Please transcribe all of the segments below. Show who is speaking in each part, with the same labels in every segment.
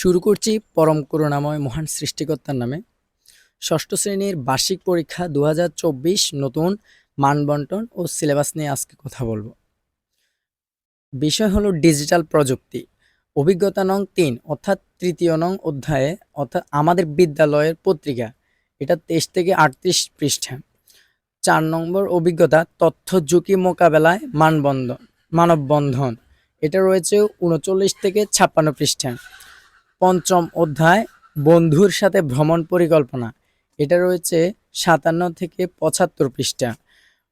Speaker 1: শুরু করছি পরম করুণাময় মহান সৃষ্টিকর্তার নামে। ষষ্ঠ শ্রেণির বার্ষিক পরীক্ষা দু হাজার চব্বিশ নতুন মানবন্টন ও সিলেবাস নিয়ে আজকে কথা বলব। বিষয় হলো ডিজিটাল প্রযুক্তি। অভিজ্ঞতা নং তিন, অর্থাৎ তৃতীয় নং অধ্যায়ে, অর্থাৎ আমাদের বিদ্যালয়ের পত্রিকা। এটা তেইশ থেকে আটত্রিশ পৃষ্ঠা। চার নম্বর অভিজ্ঞতা, তথ্য ঝুঁকি মোকাবেলায় মানবন্ধন, মানববন্ধন। এটা রয়েছে উনচল্লিশ থেকে ছাপ্পান্ন পৃষ্ঠা। পঞ্চম অধ্যায়, বন্ধুর সাথে ভ্রমণ পরিকল্পনা। এটা রয়েছে সাতান্ন থেকে পঁচাত্তর পৃষ্ঠা।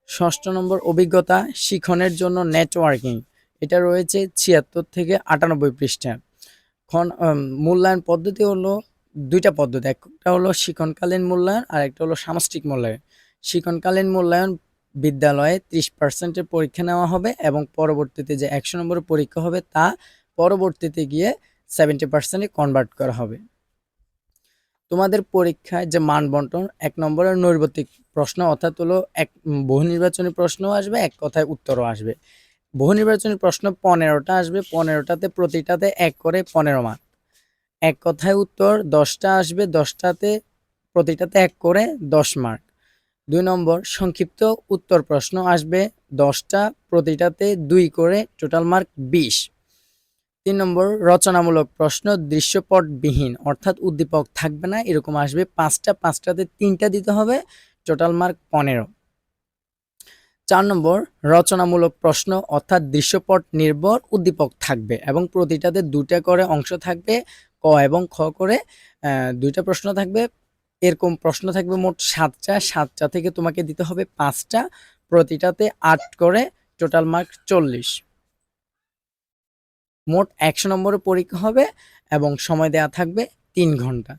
Speaker 1: ষষ্ঠ নম্বর অভিজ্ঞতা, শিখনের জন্য নেটওয়ার্কিং। এটা রয়েছে ছিয়াত্তর থেকে আটানব্বই পৃষ্ঠা। খন মূল্যায়ন পদ্ধতি হলো দুইটা পদ্ধতি। একটা হলো শিক্ষণকালীন মূল্যায়ন, আর একটা হলো সামষ্টিক মূল্যায়ন। শিক্ষণকালীন মূল্যায়ন বিদ্যালয়ে ত্রিশ পার্সেন্টের পরীক্ষা নেওয়া হবে এবং পরবর্তীতে যে একশো নম্বরের পরীক্ষা হবে তা পরবর্তীতে গিয়ে সেভেন্টি পার্সেন্টে কনভার্ট করা হবে। তোমাদের পরীক্ষায় যে মান বন্টন, এক নম্বরের নৈর্বতিক প্রশ্ন অর্থাৎ হলো এক বহু নির্বাচনী প্রশ্নও আসবে, এক কথায় উত্তরও আসবে। বহু নির্বাচনী প্রশ্ন পনেরোটা আসবে, পনেরোটাতে প্রতিটাতে এক করে পনেরো মার্ক এক কথায় উত্তর দশটা আসবে, দশটাতে, প্রতিটাতে এক করে দশ মার্ক। দুই নম্বর সংক্ষিপ্ত উত্তর প্রশ্ন আসবে, দশটা, প্রতিটাতে দুই করে টোটাল মার্ক বিশ। তিন নম্বর, রচনামূলক প্রশ্ন দৃশ্যপটবিহীন, অর্থাৎ উদ্দীপক থাকবে না, এরকম আসবে পাঁচটা, পাঁচটাতে তিনটা দিতে হবে, টোটাল মার্ক পনেরো। চার নম্বর, রচনামূলক প্রশ্ন, অর্থাৎ দৃশ্যপট নির্ভর উদ্দীপক থাকবে এবং প্রতিটাতে দুটা করে অংশ থাকবে, ক এবং খ করে দুইটা প্রশ্ন থাকবে, এরকম প্রশ্ন থাকবে মোট সাতটা সাতটা থেকে তোমাকে দিতে হবে পাঁচটা, প্রতিটাতে আট করে, টোটাল মার্ক চল্লিশ। মোট একশো নম্বরের পরীক্ষা হবে এবং সময় দেওয়া থাকবে তিন ঘণ্টা।